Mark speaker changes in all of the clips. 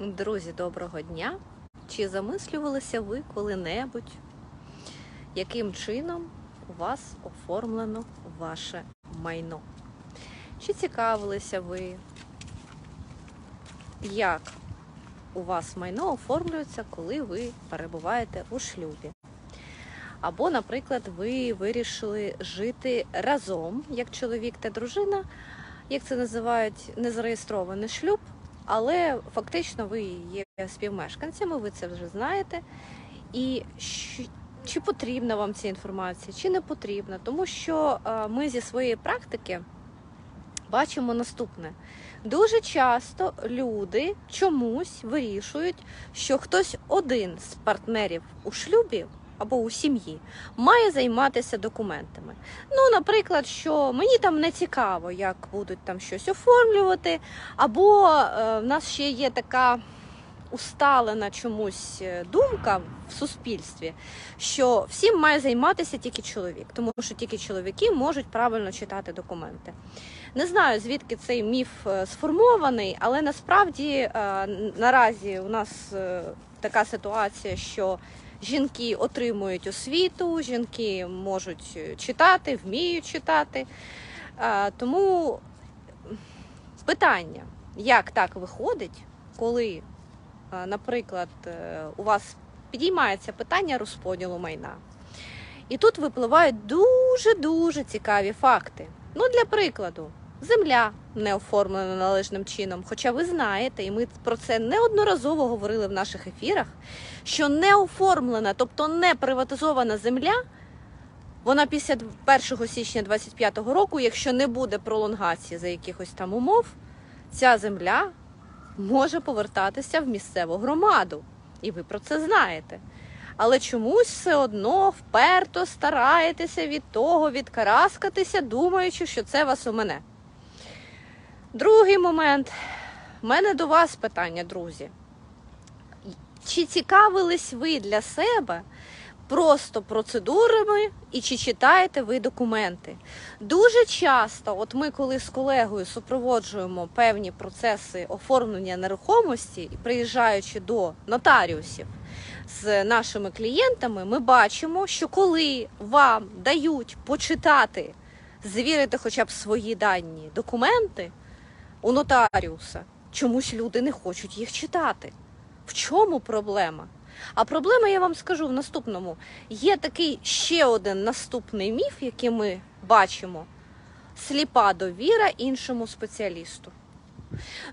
Speaker 1: Друзі, доброго дня! Чи замислювалися ви коли-небудь, яким чином у вас оформлено ваше майно? Чи цікавилися ви, як у вас майно оформлюється, коли ви перебуваєте у шлюбі? Або, наприклад, ви вирішили жити разом, як чоловік та дружина, як це називають незареєстрований шлюб, але фактично ви є співмешканцями, ви це вже знаєте. І чи потрібна вам ця інформація, чи не потрібна, тому що е, ми зі своєї практики бачимо наступне. Дуже часто люди чомусь вирішують, що хтось один з партнерів у шлюбі або у сім'ї має займатися документами. Ну, наприклад, що мені там не цікаво, як будуть там щось оформлювати, або е, в нас ще є така усталена чомусь е, думка в суспільстві, що всім має займатися тільки чоловік, тому що тільки чоловіки можуть правильно читати документи. Не знаю, звідки цей міф е, сформований, але насправді наразі у нас така ситуація, що жінки отримують освіту, жінки можуть читати, вміють читати. Тому питання, як так виходить, коли, наприклад, е, у вас підіймається питання розподілу майна. І тут випливають дуже-дуже цікаві факти. Ну, для прикладу, земля не оформлена належним чином. Хоча ви знаєте, і ми про це неодноразово говорили в наших ефірах, що не оформлена, тобто не приватизована земля, вона після 1 січня 2025 року, якщо не буде пролонгації за якихось там умов, ця земля може повертатися в місцеву громаду. І ви про це знаєте. Але чомусь все одно вперто стараєтеся від того відкараскатися, думаючи, що це вас у мене. Другий момент. У мене до вас питання, друзі. Чи цікавились ви для себе просто процедурами і чи читаєте ви документи? Дуже часто, от ми, коли з колегою супроводжуємо певні процеси оформлення нерухомості, приїжджаючи до нотаріусів з нашими клієнтами, ми бачимо, що коли вам дають почитати, звірити хоча б свої дані документи у нотаріуса, чомусь люди не хочуть їх читати. В чому проблема? А проблема, я вам скажу в наступному. Є такий ще один наступний міф, який ми бачимо: сліпа довіра іншому спеціалісту.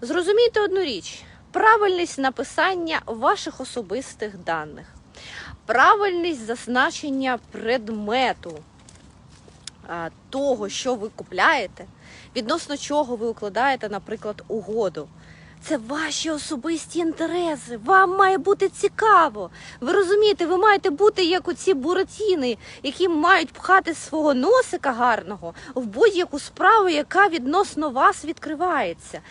Speaker 1: Зрозумійте одну річ: правильність написання ваших особистих даних, правильність зазначення предмету того, що ви купляєте, відносно чого ви укладаєте, наприклад, угоду. Це ваші особисті інтереси. Вам має бути цікаво. Ви розумієте, ви маєте бути як оці буратіни, які мають пхати свого носика гарного в будь-яку справу, яка відносно вас відкривається.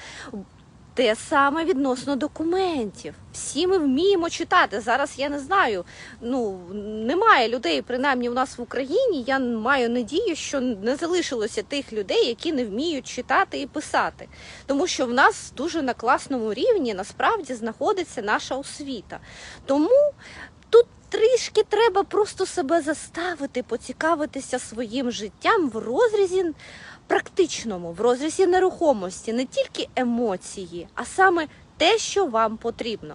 Speaker 1: Те саме відносно документів. Всі ми вміємо читати. Зараз я не знаю. Ну немає людей, принаймні у нас в Україні. Я маю надію, що не залишилося тих людей, які не вміють читати і писати. Тому що в нас дуже на класному рівні насправді знаходиться наша освіта. Тому тут трішки треба просто себе заставити, поцікавитися своїм життям в розрізі практичному, в розрізі нерухомості, не тільки емоції, а саме те, що вам потрібно.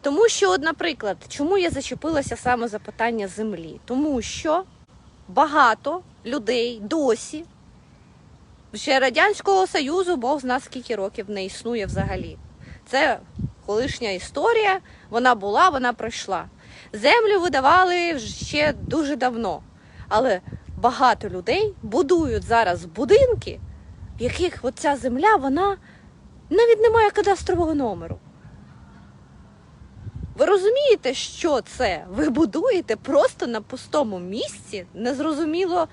Speaker 1: Тому що, от, наприклад, чому я зачепилася саме за питання землі? Тому що багато людей досі ще Радянського Союзу, Бог зна скільки років не існує взагалі. Це колишня історія, вона була, вона пройшла. Землю видавали ще дуже давно. Але багато людей будують зараз будинки, в яких оця земля, вона навіть не має кадастрового номеру. Ви розумієте, що це? Ви будуєте просто на пустому місці, незрозуміло,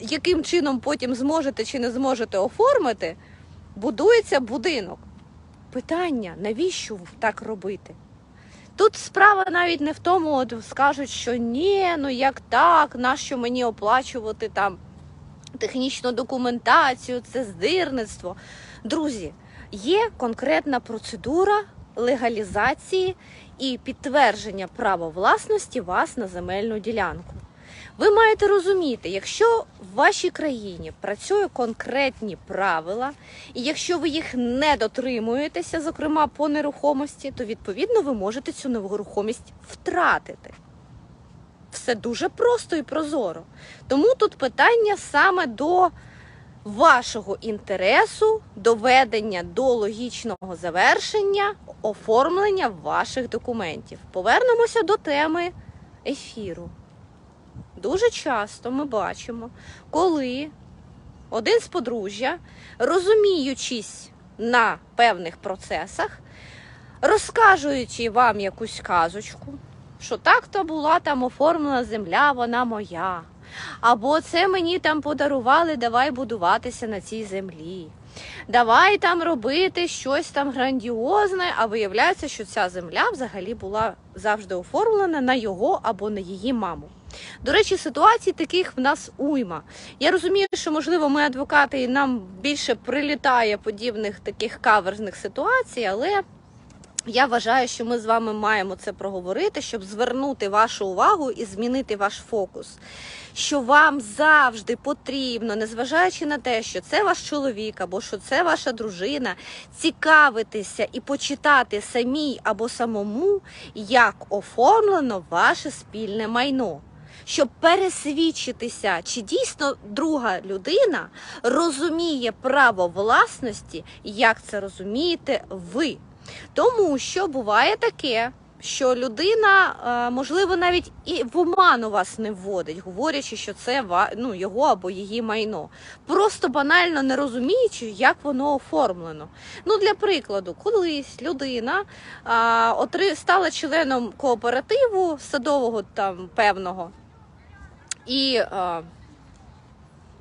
Speaker 1: яким чином потім зможете чи не зможете оформити, будується будинок. Питання, навіщо так робити? Тут справа навіть не в тому, от скажуть, що ні, ну як так, нащо мені оплачувати там технічну документацію, це здирництво. Друзі, є конкретна процедура легалізації і підтвердження права власності вас на земельну ділянку. Ви маєте розуміти, якщо в вашій країні працює конкретні правила, і якщо ви їх не дотримуєтеся, зокрема по нерухомості, то відповідно ви можете цю нерухомість втратити. Все дуже просто і прозоро. Тому тут питання саме до вашого інтересу, доведення до логічного завершення, оформлення ваших документів. Повернемося до теми ефіру. Дуже часто ми бачимо, коли один з подружжя, розуміючись на певних процесах, розкажучи вам якусь казочку, що так-то була там оформлена земля, вона моя. Або це мені там подарували, давай будуватися на цій землі. Давай там робити щось там грандіозне, а виявляється, що ця земля взагалі була завжди оформлена на його або на її маму. До речі, ситуацій таких в нас уйма. Я розумію, що можливо ми адвокати і нам більше прилітає подібних таких каверзних ситуацій, але я вважаю, що ми з вами маємо це проговорити, щоб звернути вашу увагу і змінити ваш фокус. Що вам завжди потрібно, незважаючи на те, що це ваш чоловік або що це ваша дружина, цікавитися і почитати самій або самому, як оформлено ваше спільне майно. Щоб пересвідчитися, чи дійсно друга людина розуміє право власності, як це розумієте ви. Тому що буває таке, що людина, е, можливо, навіть і в оману вас не вводить, говорячи, що це ну, його або її майно. Просто банально не розуміючи, як воно оформлено. Ну, для прикладу, колись людина а, стала членом кооперативу садового там певного і а,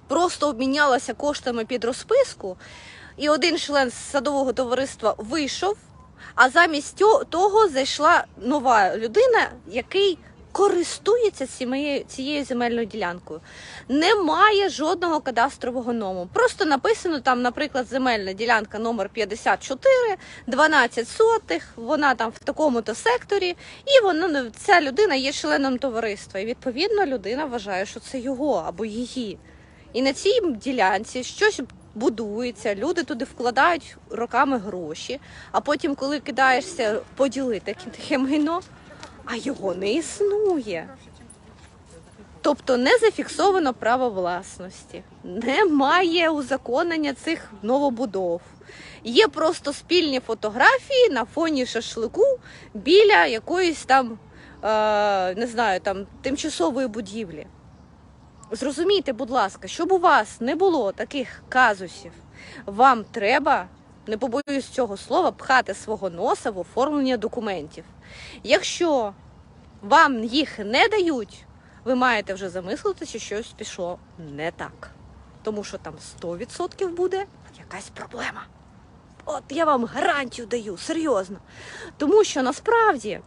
Speaker 1: просто обмінялася коштами під розписку. І один член садового товариства вийшов, а замість того зайшла нова людина, який користується цією, цією земельною ділянкою. Немає жодного кадастрового номеру. Просто написано там, наприклад, земельна ділянка номер 54, 12 сотих, вона там в такому-то секторі, і вона ця людина є членом товариства. І відповідно людина вважає, що це його або її. І на цій ділянці щось будується, люди туди вкладають роками гроші, а потім, коли кидаєшся поділити таке майно, а його не існує. Тобто не зафіксовано право власності, немає узаконення цих новобудов. Є просто спільні фотографії на фоні шашлику біля якоїсь там, е, не знаю, там тимчасової будівлі. Зрозумійте, будь ласка, щоб у вас не було таких казусів, вам треба, не побоюсь цього слова, пхати свого носа в оформлення документів. Якщо вам їх не дають, ви маєте вже замислитися, що щось пішло не так. Тому що там 100% буде якась проблема. От я вам гарантію даю, серйозно. Тому що насправді,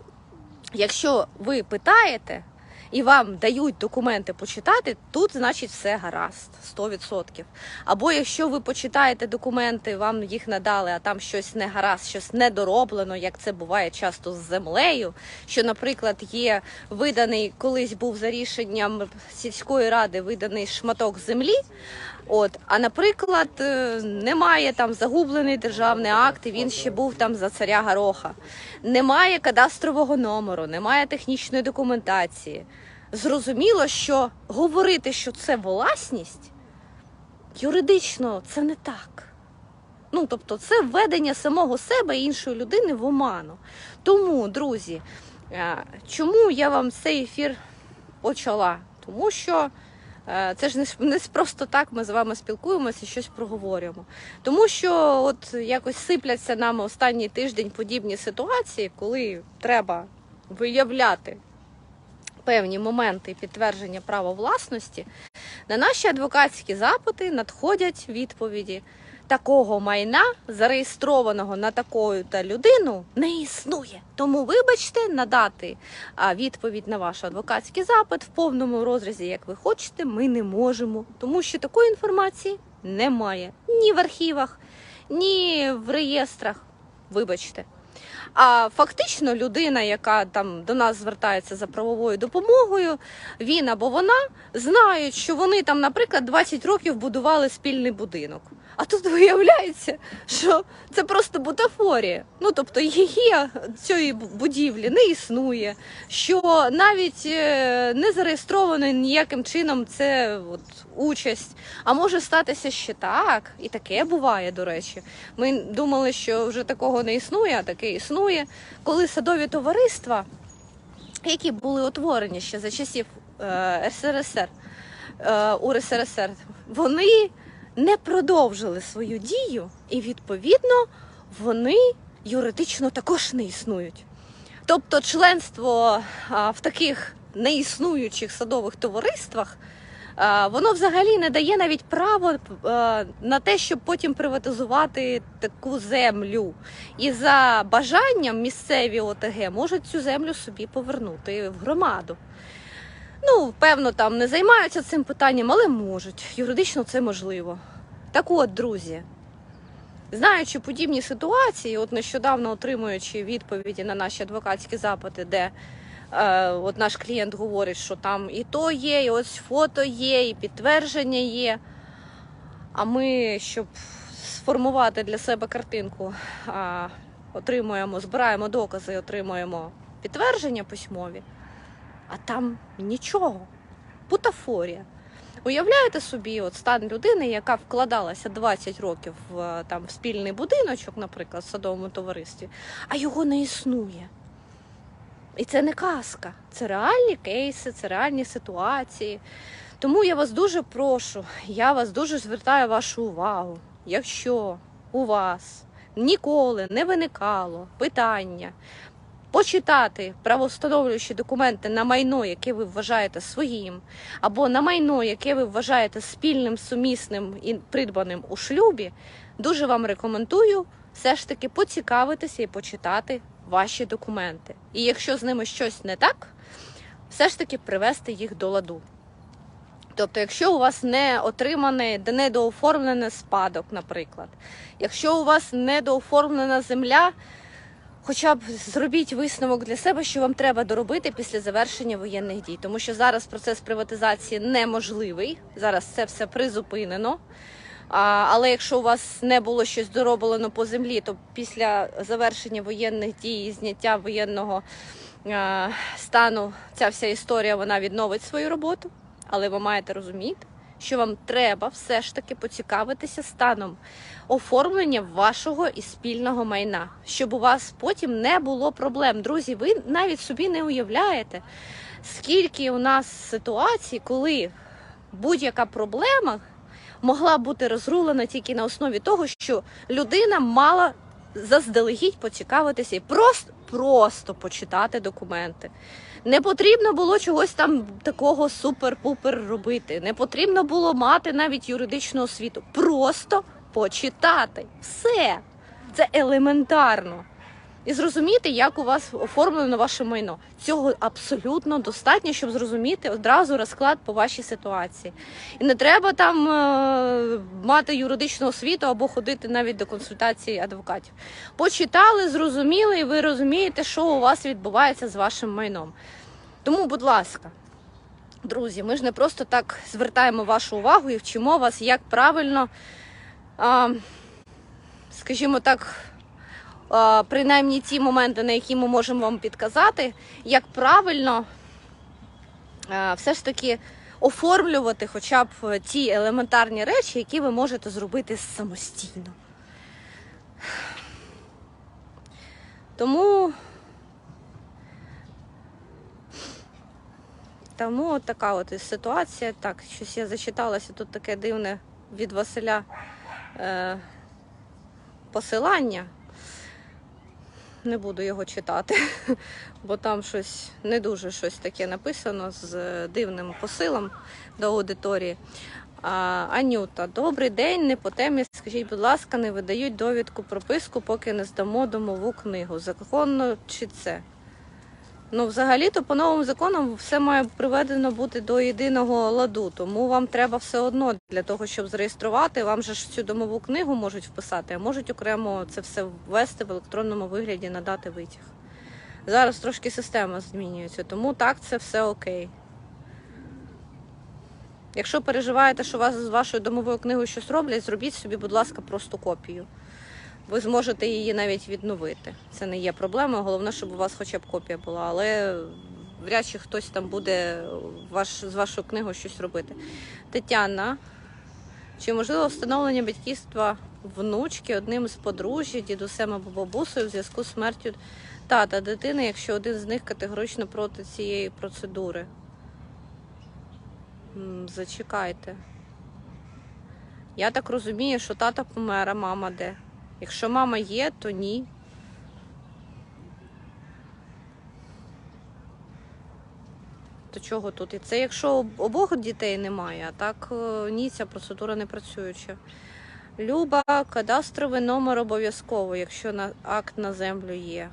Speaker 1: якщо ви питаєте, і вам дають документи почитати, тут значить все гаразд, 100%. Або якщо ви почитаєте документи, вам їх надали, а там щось не гаразд, щось недороблено, як це буває часто з землею. Що, наприклад, є виданий, колись був за рішенням сільської ради виданий шматок землі. От, а наприклад, е, немає там загублений державний акт, і він ще був там за царя Гороха. Немає кадастрового номеру, немає технічної документації. Зрозуміло, що говорити, що це власність, юридично це не так. Ну, тобто, це введення самого себе і іншої людини в оману. Тому, друзі, е, чому я вам цей ефір почала? Тому що це ж не просто так ми з вами спілкуємося і щось проговорюємо. Тому що от якось сипляться нам останній тиждень подібні ситуації, коли треба виявляти певні моменти підтвердження права власності, на наші адвокатські запити надходять відповіді. Такого майна, зареєстрованого на такою та людину, не існує. Тому, вибачте, надати відповідь на ваш адвокатський запит в повному розрізі, як ви хочете, ми не можемо, тому що такої інформації немає ні в архівах, ні в реєстрах. Вибачте. А фактично людина, яка там до нас звертається за правовою допомогою, він або вона знають, що вони там, наприклад, 20 років будували спільний будинок. А тут виявляється, що це просто бутафорія. Ну тобто її цієї будівлі не існує, що навіть е, не зареєстровано ніяким чином це от, участь. А може статися ще так, і таке буває, до речі. Ми думали, що вже такого не існує, а таке існує. Коли садові товариства, які були утворені ще за часів е, СРСР, е, УРСРСР, вони не продовжили свою дію, і відповідно вони юридично також не існують. Тобто, членство в таких неіснуючих садових товариствах. Воно взагалі не дає навіть право е, на те, щоб потім приватизувати таку землю. І за бажанням місцеві ОТГ можуть цю землю собі повернути в громаду. Ну, певно, там не займаються цим питанням, але можуть. Юридично це можливо. Так от, друзі, знаючи подібні ситуації, от нещодавно отримуючи відповіді на наші адвокатські запити, де е, от наш клієнт говорить, що там і то є, і ось фото є, і підтвердження є. А ми, щоб сформувати для себе картинку, а, отримуємо, збираємо докази, отримуємо підтвердження письмові, а там нічого. Бутафорія. Уявляєте собі, от стан людини, яка вкладалася 20 років в е, там в спільний будиночок, наприклад, в садовому товаристві, а його не існує. І це не казка, це реальні кейси, це реальні ситуації. Тому я вас дуже прошу, я вас дуже звертаю вашу увагу. Якщо у вас ніколи не виникало питання почитати правовстановлюючі документи на майно, яке ви вважаєте своїм, або на майно, яке ви вважаєте спільним, сумісним і придбаним у шлюбі, дуже вам рекомендую все ж таки поцікавитися і почитати ваші документи. І якщо з ними щось не так, все ж таки привести їх до ладу. Тобто, якщо у вас не отриманий, недооформлений спадок, наприклад, якщо у вас недооформлена земля, хоча б зробіть висновок для себе, що вам треба доробити після завершення воєнних дій, тому що зараз процес приватизації неможливий, зараз це все призупинено. Але якщо у вас не було щось дороблено по землі, то після завершення воєнних дій і зняття воєнного стану ця вся історія вона відновить свою роботу. Але ви маєте розуміти, що вам треба все ж таки поцікавитися станом оформлення вашого і спільного майна, щоб у вас потім не було проблем. Друзі, ви навіть собі не уявляєте, скільки у нас ситуацій, коли будь-яка проблема могла бути розрулена тільки на основі того, що людина мала заздалегідь поцікавитися і просто, просто почитати документи. Не потрібно було чогось там такого супер-пупер робити. Не потрібно було мати навіть юридичну освіту. Просто почитати. Все. Це елементарно. І зрозуміти, як у вас оформлено ваше майно. Цього абсолютно достатньо, щоб зрозуміти одразу розклад по вашій ситуації. І не треба там е, мати юридичну освіту або ходити навіть до консультації адвокатів. Почитали, зрозуміли, і ви розумієте, що у вас відбувається з вашим майном. Тому, будь ласка, друзі, ми ж не просто так звертаємо вашу увагу і вчимо вас, як правильно, скажімо так, принаймні ті моменти, на які ми можемо вам підказати, як правильно все ж таки оформлювати хоча б ті елементарні речі, які ви можете зробити самостійно. Тому. Тому от така от ситуація. Так, щось я зачиталася тут таке дивне від Василя е, посилання. Не буду його читати, бо там щось не дуже щось таке написано з е, дивним посилом до аудиторії. А, Анюта, добрий день, не по темі. Скажіть, будь ласка, не видають довідку прописку, поки не здамо домову книгу. Законно чи це? Ну, взагалі-то по новим законам все має приведено бути до єдиного ладу. Тому вам треба все одно для того, щоб зареєструвати. Вам же ж цю домову книгу можуть вписати, а можуть окремо це все ввести в електронному вигляді, надати витяг. Зараз трошки система змінюється, тому так це все окей. Якщо переживаєте, що вас з вашою домовою книгою щось роблять, зробіть собі, будь ласка, просто копію. Ви зможете її навіть відновити. Це не є проблемою. Головне, щоб у вас хоча б копія була, але вряд чи хтось там буде ваш, з вашою книгою щось робити. Тетяна, чи можливо встановлення батьківства внучки одним з подружжя, дідусем або бабусею в зв'язку з смертю тата дитини, якщо один з них категорично проти цієї процедури? Зачекайте. Я так розумію, що тата помер, а мама де? Якщо мама є, то ні. То чого тут? І це якщо обох дітей немає, так е, ні, ця процедура не працююча. Люба, кадастровий номер обов'язково, якщо на акт на землю є.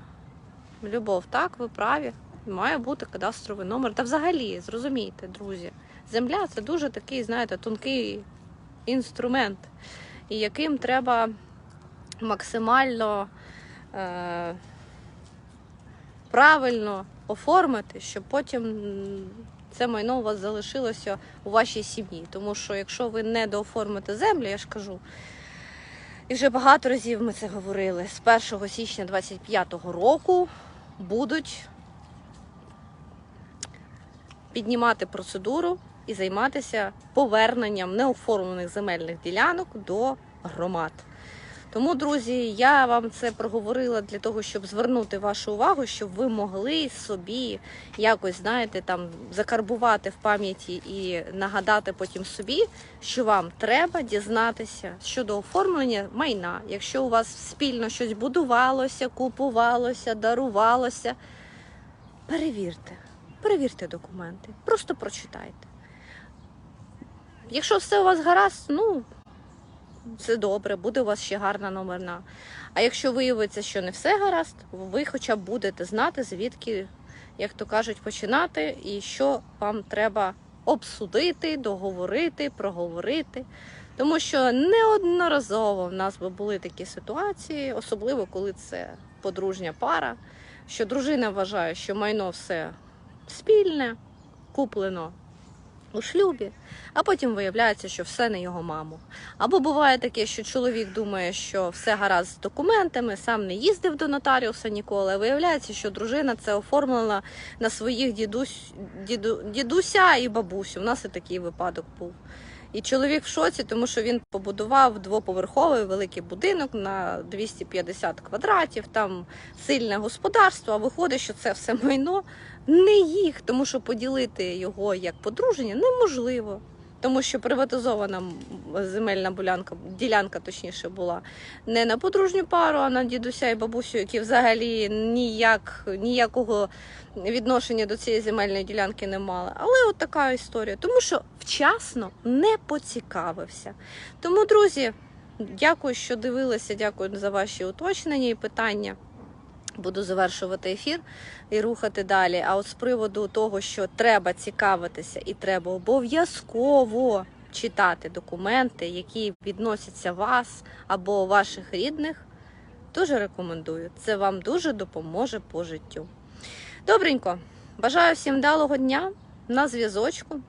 Speaker 1: Любов, так, ви праві. Має бути кадастровий номер. Та взагалі, зрозумійте, друзі, земля це дуже такий, знаєте, тонкий інструмент, і яким треба максимально е, правильно оформити, щоб потім це майно у вас залишилося у вашій сім'ї. Тому що якщо ви не дооформите землю, я ж кажу, і вже багато разів ми це говорили, з 1 січня 2025 року будуть піднімати процедуру і займатися поверненням неоформлених земельних ділянок до громад. Тому, друзі, я вам це проговорила для того, щоб звернути вашу увагу, щоб ви могли собі якось, знаєте, там закарбувати в пам'яті і нагадати потім собі, що вам треба дізнатися щодо оформлення майна. Якщо у вас спільно щось будувалося, купувалося, дарувалося, перевірте, перевірте документи, просто прочитайте. Якщо все у вас гаразд, ну це добре, буде у вас ще гарна номерна. А якщо виявиться, що не все гаразд, ви хоча б будете знати, звідки, як то кажуть, починати і що вам треба обсудити, договорити, проговорити. Тому що неодноразово в нас би були такі ситуації, особливо коли це подружня пара, що дружина вважає, що майно все спільне, куплено у шлюбі, а потім виявляється, що все не його маму. Або буває таке, що чоловік думає, що все гаразд з документами, сам не їздив до нотаріуса ніколи. а Виявляється, що дружина це оформила на своїх дідусь, діду, дідуся і бабусю. У нас і такий випадок був. І чоловік в шоці, тому що він побудував двоповерховий великий будинок на 250 квадратів, там сильне господарство, а виходить, що це все майно не їх, тому що поділити його як подруження неможливо. Тому що приватизована земельна ділянка, ділянка точніше була не на подружню пару, а на дідуся і бабусю, які взагалі ніяк, ніякого відношення до цієї земельної ділянки не мали. Але от така історія. Тому що вчасно не поцікавився. Тому, друзі, дякую, що дивилися. Дякую за ваші уточнення і питання. Буду завершувати ефір і рухати далі. А от з приводу того, що треба цікавитися і треба обов'язково читати документи, які відносяться вас або ваших рідних, дуже рекомендую. Це вам дуже допоможе по життю. Добренько, бажаю всім вдалого дня на зв'язочку.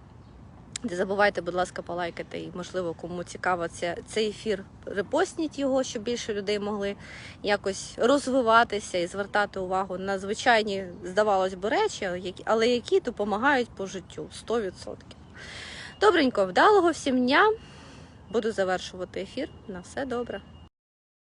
Speaker 1: Не забувайте, будь ласка, полайкати і, можливо, кому цікаво це, цей ефір, репостніть його, щоб більше людей могли якось розвиватися і звертати увагу на звичайні, здавалось би, речі, але які допомагають по життю 100%. Добренько, вдалого всім дня. Буду завершувати ефір. На все добре.